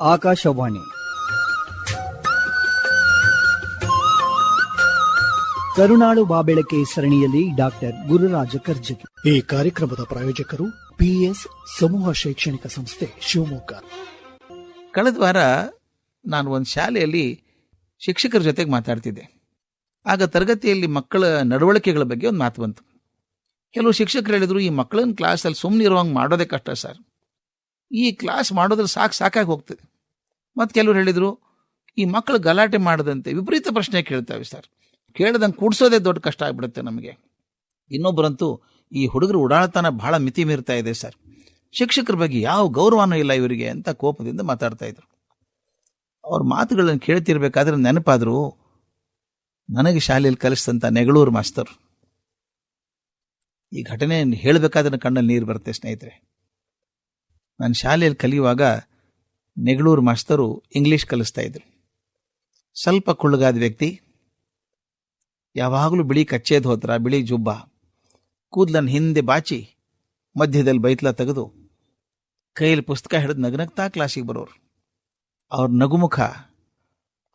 ಆಕಾಶವಾಣಿ. ಕರುಣಾಳು ಬಾಬೆಳಕೆ ಸರಣಿಯಲ್ಲಿ ಡಾಕ್ಟರ್ ಗುರುರಾಜ ಕರ್ಜಗಿ ಈ ಕಾರ್ಯಕ್ರಮದ ಪ್ರಾಯೋಜಕರು ಪಿಎಸ್ ಸಮೂಹ ಶೈಕ್ಷಣಿಕ ಸಂಸ್ಥೆ ಶಿವಮೊಗ್ಗ. ಕಳೆದ ವಾರ ನಾನು ಒಂದು ಶಾಲೆಯಲ್ಲಿ ಶಿಕ್ಷಕರ ಜೊತೆಗೆ ಮಾತಾಡ್ತಿದ್ದೆ. ಆಗ ತರಗತಿಯಲ್ಲಿ ಮಕ್ಕಳ ನಡವಳಿಕೆಗಳ ಬಗ್ಗೆ ಒಂದು ಮಾತು ಬಂತು. ಕೆಲವು ಶಿಕ್ಷಕರು ಹೇಳಿದ್ರು ಈ ಮಕ್ಕಳನ್ನ ಕ್ಲಾಸಲ್ಲಿ ಸುಮ್ಮನೆ ಇರುವಂಗೆ ಮಾಡೋದೇ ಕಷ್ಟ ಸರ್. ಈ ಕ್ಲಾಸ್ ಮಾಡೋದ್ರೆ ಸಾಕು ಸಾಕಾಗಿ ಹೋಗ್ತದೆ. ಮತ್ತು ಕೆಲವರು ಹೇಳಿದರು, ಈ ಮಕ್ಕಳು ಗಲಾಟೆ ಮಾಡದಂತೆ ವಿಪರೀತ ಪ್ರಶ್ನೆ ಕೇಳ್ತಾವೆ ಸರ್ ಕೇಳ್ದಂಗೆ ಕೂಡಿಸೋದೇ ದೊಡ್ಡ ಕಷ್ಟ ಆಗಿಬಿಡುತ್ತೆ ನಮಗೆ. ಇನ್ನೊಬ್ಬರಂತೂ ಈ ಹುಡುಗರು ಉಡಾಳತನ ಬಹಳ ಮಿತಿ ಮೀರ್ತಾ ಇದೆ ಸರ್ ಶಿಕ್ಷಕರ ಬಗ್ಗೆ ಯಾವ ಗೌರವನೂ ಇಲ್ಲ ಇವರಿಗೆ ಅಂತ ಕೋಪದಿಂದ ಮಾತಾಡ್ತಾ ಇದ್ರು. ಅವ್ರ ಮಾತುಗಳನ್ನು ಕೇಳ್ತಿರ್ಬೇಕಾದ್ರೆ ನೆನಪಾದ್ರು, ನನಗೆ ಶಾಲೆಯಲ್ಲಿ ಕಲಿಸಿದಂಥ ನೆಗಳೂರು ಮಾಸ್ತರು. ಈ ಘಟನೆ ಹೇಳಬೇಕಾದ್ರೆ ಕಣ್ಣಲ್ಲಿ ನೀರು ಬರುತ್ತೆ ಸ್ನೇಹಿತರೆ. ನಾನು ಶಾಲೆಯಲ್ಲಿ ಕಲಿಯುವಾಗ ನೆಗಳೂರು ಮಾಸ್ತರು ಇಂಗ್ಲೀಷ್ ಕಲಿಸ್ತಾ ಇದ್ರು. ಸ್ವಲ್ಪ ಕುಳ್ಳಗಾದ ವ್ಯಕ್ತಿ, ಯಾವಾಗಲೂ ಬಿಳಿ ಕಚ್ಚೇದು ಹೋತ್ರ ಬಿಳಿ ಜುಬ್ಬ ಕೂದಲನ್ನು ಹಿಂದೆ ಬಾಚಿ ಮಧ್ಯದಲ್ಲಿ ಬೈತ್ಲ ತೆಗೆದು ಕೈಯಲ್ಲಿ ಪುಸ್ತಕ ಹಿಡಿದು ನಗನಗ್ತಾ ಕ್ಲಾಸಿಗೆ ಬರೋರು. ಅವ್ರ ನಗುಮುಖ,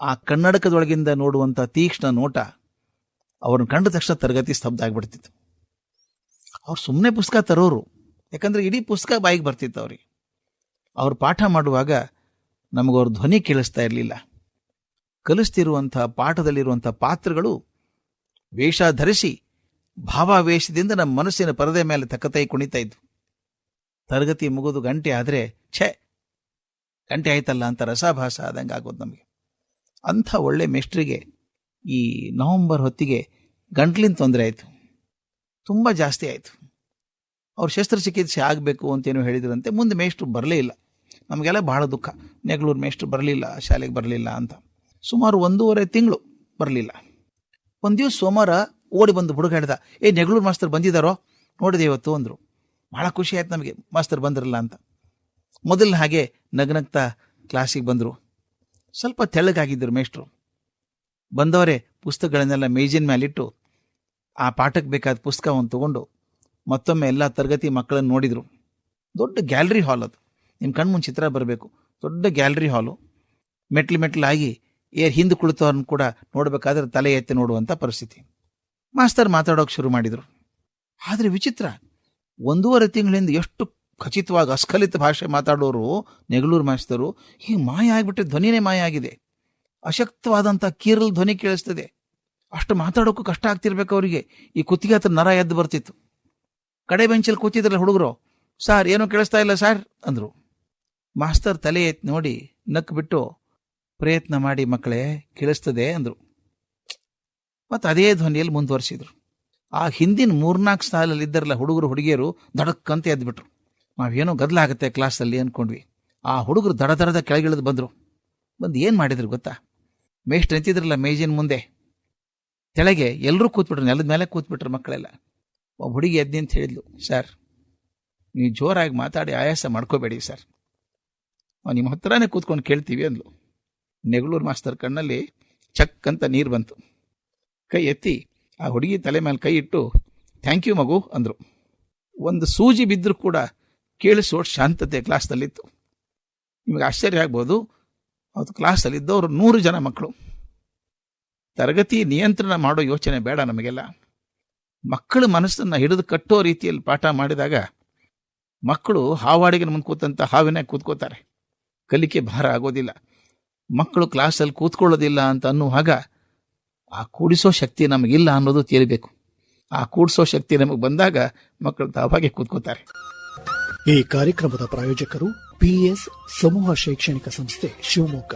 ಆ ಕನ್ನಡಕದೊಳಗಿಂದ ನೋಡುವಂಥ ತೀಕ್ಷ್ಣ ನೋಟ ಅವ್ರನ್ನ ಕಂಡ ತಕ್ಷಣ ತರಗತಿ ಸ್ತಬ್ಧ ಆಗಿಬಿಡ್ತಿತ್ತು. ಅವ್ರು ಸುಮ್ಮನೆ ಪುಸ್ತಕ ತರೋರು, ಯಾಕಂದ್ರೆ ಇಡೀ ಪುಸ್ತಕ ಬಾಯಿಗೆ ಬರ್ತಿತ್ತು ಅವ್ರಿಗೆ. ಅವ್ರು ಪಾಠ ಮಾಡುವಾಗ ನಮಗವ್ರ ಧ್ವನಿ ಕೇಳಿಸ್ತಾ ಇರಲಿಲ್ಲ. ಕಲಿಸ್ತಿರುವಂಥ ಪಾಠದಲ್ಲಿರುವಂಥ ಪಾತ್ರಗಳು ವೇಷ ಧರಿಸಿ ಭಾವಾವೇಶದಿಂದ ನಮ್ಮ ಮನಸ್ಸಿನ ಪರದೆ ಮೇಲೆ ತಕ್ಕತೈ ಕುಣಿತಾ ಇದ್ವು. ತರಗತಿ ಮುಗಿದು ಗಂಟೆ ಆದರೆ, ಛೆ, ಗಂಟೆ ಆಯ್ತಲ್ಲ ಅಂತ ರಸಾಭಾಸ ಆದಂಗೆ ಆಗೋದು ನಮಗೆ. ಅಂಥ ಒಳ್ಳೆ ಮೆಸ್ಟ್ರಿಗೆ ಈ ನವೆಂಬರ್ ಹೊತ್ತಿಗೆ ಗಂಟ್ಲಿನ ತೊಂದರೆ ಆಯಿತು. ತುಂಬ ಜಾಸ್ತಿ ಆಯಿತು. ಅವ್ರು ಶಸ್ತ್ರಚಿಕಿತ್ಸೆ ಆಗಬೇಕು ಅಂತೇನೋ ಹೇಳಿದ್ರಂತೆ, ಮುಂದೆ ಮೇಷ್ಟ್ರು ಬರಲೇ ಇಲ್ಲ. ನಮಗೆಲ್ಲ ಬಹಳ ದುಃಖ. ನೆಗಳೂರು ಮೇಷ್ಟ್ರು ಬರಲಿಲ್ಲ, ಶಾಲೆಗೆ ಬರಲಿಲ್ಲ ಅಂತ. ಸುಮಾರು ಒಂದೂವರೆ ತಿಂಗಳು ಬರಲಿಲ್ಲ. ಒಂದು ದಿವಸ ಸೋಮವಾರ ಓಡಿ ಬಂದು ಹುಡುಗ ಹೇಳ್ದ ಏ, ನೆಗಳೂರು ಮಾಸ್ತರ್ ಬಂದಿದ್ದಾರೋ? ನೋಡಿದೆ ಇವತ್ತು ಅಂದರು. ಭಾಳ ಖುಷಿ ಆಯ್ತು ನಮಗೆ, ಮಾಸ್ತರ್ ಬಂದಿರಲ್ಲ ಅಂತ. ಮೊದಲು ಹಾಗೆ ನಗ್ನಗ್ತಾ ಕ್ಲಾಸಿಗೆ ಬಂದರು. ಸ್ವಲ್ಪ ತೆಳ್ಳಗಾಗಿದ್ದರು ಮೇಷ್ಟ್ರು. ಬಂದವರೇ ಪುಸ್ತಕಗಳನ್ನೆಲ್ಲ ಮೇಜಿನ ಮೇಲಿಟ್ಟು ಆ ಪಾಠಕ್ಕೆ ಬೇಕಾದ ಪುಸ್ತಕವನ್ನು ತಗೊಂಡು ಮತ್ತೊಮ್ಮೆ ಎಲ್ಲ ತರಗತಿ ಮಕ್ಕಳನ್ನು ನೋಡಿದರು. ದೊಡ್ಡ ಗ್ಯಾಲರಿ ಹಾಲ್ ಅದು. ನಿಮ್ಮ ಕಣ್ಮುಂದೆ ಚಿತ್ರ ಬರಬೇಕು. ದೊಡ್ಡ ಗ್ಯಾಲರಿ ಹಾಲು ಮೆಟ್ಲು ಮೆಟ್ಲಾಗಿ ಏರ್ ಹಿಂದೆ ಕುಳಿತವ್ರನ್ನ ಕೂಡ ನೋಡಬೇಕಾದ್ರೆ ತಲೆ ಎತ್ತಿ ನೋಡುವಂಥ ಪರಿಸ್ಥಿತಿ. ಮಾಸ್ತರ್ ಮಾತಾಡೋಕೆ ಶುರು ಮಾಡಿದರು. ಆದರೆ ವಿಚಿತ್ರ. ಒಂದೂವರೆ ತಿಂಗಳಿಂದ ಎಷ್ಟು ಖಚಿತವಾಗಿ ಅಸ್ಖಲಿತ ಭಾಷೆ ಮಾತಾಡೋರು ನೆಗಳೂರು ಮಾಸ್ತರು, ಹೀಗೆ ಮಾಯ ಆಗಿಬಿಟ್ಟು ಧ್ವನಿನೇ ಮಾಯ ಆಗಿದೆ. ಅಶಕ್ತವಾದಂಥ ಕೀರಲ್ ಧ್ವನಿ ಕೇಳಿಸ್ತದೆ. ಅಷ್ಟು ಮಾತಾಡೋಕ್ಕೂ ಕಷ್ಟ ಆಗ್ತಿರ್ಬೇಕು ಅವರಿಗೆ. ಈ ಕುತ್ತಿಗೆ ಹತ್ರ ನರ ಎದ್ದು ಬರ್ತಿತ್ತು. ಕಡೆ ಬೆಂಚಲ್ಲಿ ಕೂತಿದ್ರಲ್ಲ ಹುಡುಗರು, ಸಾರ್, ಏನೂ ಕೇಳಿಸ್ತಾ ಇಲ್ಲ ಸಾರ್, ಅಂದರು. ಮಾಸ್ತರ್ ತಲೆ ಎತ್ತಿ ನೋಡಿ ನಕ್ ಬಿಟ್ಟು, ಪ್ರಯತ್ನ ಮಾಡಿ ಮಕ್ಕಳೇ, ಕೇಳಿಸ್ತದೆ, ಅಂದರು. ಮತ್ತು ಅದೇ ಧ್ವನಿಯಲ್ಲಿ ಮುಂದುವರಿಸಿದರು. ಆ ಹಿಂದಿನ ಮೂರ್ನಾಲ್ಕು ಸಾಲಲ್ಲಿ ಇದ್ದರಲ್ಲ ಹುಡುಗರು, ಹುಡುಗಿಯರು, ದಡಕ್ಕಂತ ಎದ್ದುಬಿಟ್ರು ನಾವೇನೋ ಗದ್ದಲ ಆಗುತ್ತೆ ಕ್ಲಾಸಲ್ಲಿ ಅಂದ್ಕೊಂಡ್ವಿ ಆ ಹುಡುಗರು ದಡ ದಡದ ಕೆಳಗಿಳಿದು ಬಂದರು. ಬಂದು ಏನು ಮಾಡಿದ್ರು ಗೊತ್ತಾ? ಮೇಷ್ಟ್ ನಿಂತಿದ್ರಲ್ಲ ಮೇಜಿನ ಮುಂದೆ. ತೆಳಗೆ ಎಲ್ಲರೂ ಕೂತ್ಬಿಟ್ರು, ನೆಲದ ಮೇಲೆ ಕೂತ್ಬಿಟ್ರು ಮಕ್ಕಳೆಲ್ಲ. ಒಬ್ಬ ಹುಡುಗಿ ಎದ್ದಿ ಅಂತ ಹೇಳಿದ್ಲು, ಸರ್, ನೀವು ಜೋರಾಗಿ ಮಾತಾಡಿ ಆಯಾಸ ಮಾಡ್ಕೋಬೇಡಿ ಸರ್. ನಾವು ನಿಮ್ಮ ಹತ್ರನೇ ಕೂತ್ಕೊಂಡು ಕೇಳ್ತೀವಿ, ಅಂದ್ಲು. ನೆಗಳೂರು ಮಾಸ್ತರ್ ಕಣ್ಣಲ್ಲಿ ಚಕ್ ಅಂತ ನೀರು ಬಂತು. ಕೈ ಎತ್ತಿ ಆ ಹುಡುಗಿ ತಲೆ ಮೇಲೆ ಕೈ ಇಟ್ಟು, ಥ್ಯಾಂಕ್ ಯು ಮಗು, ಅಂದರು. ಒಂದು ಸೂಜಿ ಬಿದ್ದರೂ ಕೂಡ ಕೇಳಿಸೋ ಶಾಂತತೆ ಕ್ಲಾಸ್ನಲ್ಲಿತ್ತು. ನಿಮಗೆ ಆಶ್ಚರ್ಯ ಆಗ್ಬೋದು ಅವತ್ತು ಕ್ಲಾಸಲ್ಲಿದ್ದವರು ನೂರು ಜನ ಮಕ್ಕಳು ತರಗತಿ ನಿಯಂತ್ರಣ ಮಾಡೋ ಯೋಚನೆ ಬೇಡ ನಮಗೆಲ್ಲ. ಮಕ್ಕಳ ಮನಸ್ಸನ್ನು ಹಿಡಿದು ಕಟ್ಟೋ ರೀತಿಯಲ್ಲಿ ಪಾಠ ಮಾಡಿದಾಗ ಮಕ್ಕಳು ಹಾವಾಡಿಗೆ ಮುಂದೆ ಕೂತಂತ ಹಾವಿನ ಕೂತ್ಕೋತಾರೆ. ಕಲಿಕೆ ಭಾರ ಆಗೋದಿಲ್ಲ. ಮಕ್ಕಳು ಕ್ಲಾಸಲ್ಲಿ ಕೂತ್ಕೊಳ್ಳೋದಿಲ್ಲ ಅಂತ ಅನ್ನುವಾಗ ಆ ಕೂಡಿಸೋ ಶಕ್ತಿ ನಮಗಿಲ್ಲ ಅನ್ನೋದು ತಿಳಿಬೇಕು ಆ ಕೂಡಿಸೋ ಶಕ್ತಿ ನಮಗೆ ಬಂದಾಗ ಮಕ್ಕಳು ತಾವಾಗೆ ಕೂತ್ಕೋತಾರೆ. ಈ ಕಾರ್ಯಕ್ರಮದ ಪ್ರಾಯೋಜಕರು ಪಿಎಸ್ ಸಮೂಹ ಶೈಕ್ಷಣಿಕ ಸಂಸ್ಥೆ ಶಿವಮೊಗ್ಗ.